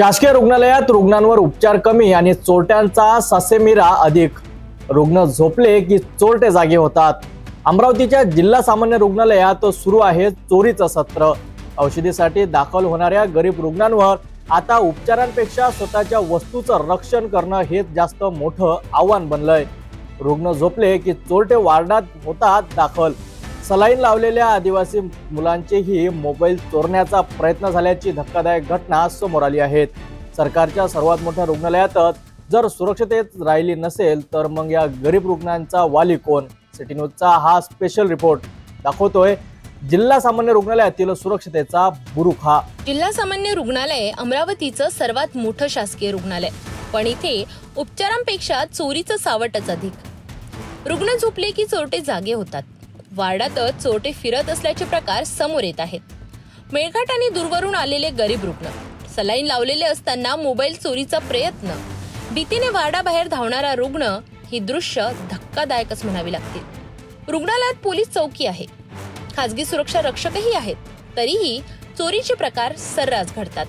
शासकीय रुग्णालयात रुग्णांवर उपचार कमी आणि चोरट्यांचा सासेमिरा अधिक. रुग्ण झोपले की चोरटे जागे होतात. अमरावतीच्या जिल्हा सामान्य रुग्णालयात सुरू आहे चोरीचं सत्र. औषधीसाठी दाखल होणाऱ्या गरीब रुग्णांवर आता उपचारांपेक्षा स्वतःच्या वस्तूचं रक्षण करणं हेच जास्त मोठं आव्हान बनलंय. रुग्ण झोपले की चोरटे वार्डात होतात दाखल. सलाईन लावलेल्या आदिवासी मुलांचेही मोबाईल चोरण्याचा प्रयत्न झाल्याची धक्कादायक घटना समोर आली आहेत सरकारच्या सर्वात मोठ्या रुग्णालयातच जर सुरक्षितेत राहिली नसेल तर मग या गरीब रुग्णांचा वाली कोण? सिटी न्यूजचा हा स्पेशल रिपोर्ट दाखवतोय. जिल्हा सामान्य रुग्णालयातील सुरक्षतेचा बुरुखा. जिल्हा सामान्य रुग्णालय अमरावतीचं सर्वात मोठं शासकीय रुग्णालय. पण इथे उपचारांपेक्षा चोरीचं सावटच अधिक. रुग्ण झोपले की चोरटे जागे होतात. वार्डातच चोरटे फिरत असल्याचे प्रकार समोर येत आहेत. मेळघाट आणि दूरवरून आलेले गरीब रुग्ण. सलाईन लावलेले असताना मोबाईल चोरीचा प्रयत्न. भीतीने वार्डाबाहेर धावणारा रुग्ण ही दृश्य धक्कादायकच म्हणावी लागतील. रुग्णालयात पोलीस चौकी आहे. खासगी सुरक्षा रक्षकही आहेत. तरीही चोरीचे प्रकार सर्रास घडतात.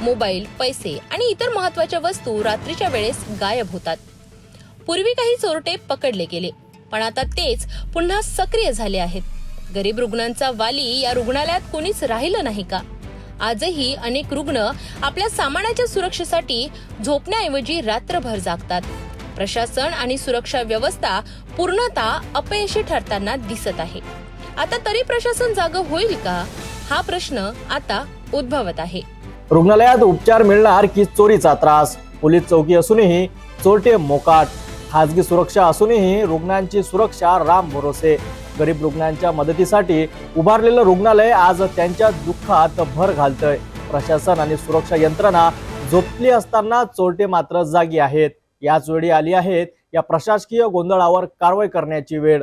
मोबाईल पैसे आणि इतर महत्त्वाच्या वस्तू रात्रीच्या वेळेस गायब होतात. पूर्वी काही चोरटे पकडले गेले. पण आता तेच पुन्हा सक्रिय झाले आहेत. गरीब रुग्णांचा वाली या रुग्णालयात कोणीच राहिलं नाही का? आजही अनेक रुग्ण आपल्या सामानाच्या सुरक्षेसाठी झोपण्याऐवजी रात्रभर जागतात. प्रशासन आणि सुरक्षा व्यवस्था पूर्णतः अपयशी ठरताना दिसत आहे. आता तरी प्रशासन जाग होईल का? हा प्रश्न आता उद्भवत आहे. रुग्णालयात उपचार मिळणार की चोरीचा त्रास? पोलीस चौकी असूनही चोरटे मोकाट खाजगी सुरक्षा असूनही रुग्णांची सुरक्षा राम भरोसे. गरीब रुग्णांच्या मदतीसाठी उभारलेलं रुग्णालय आज त्यांच्या दुःखात भर घालतंय. प्रशासन आणि सुरक्षा यंत्रणा झोपली असताना चोरटे मात्र जागी आहेत. याच वेळी आली आहेत या प्रशासकीय गोंधळावर कारवाई करण्याची वेळ.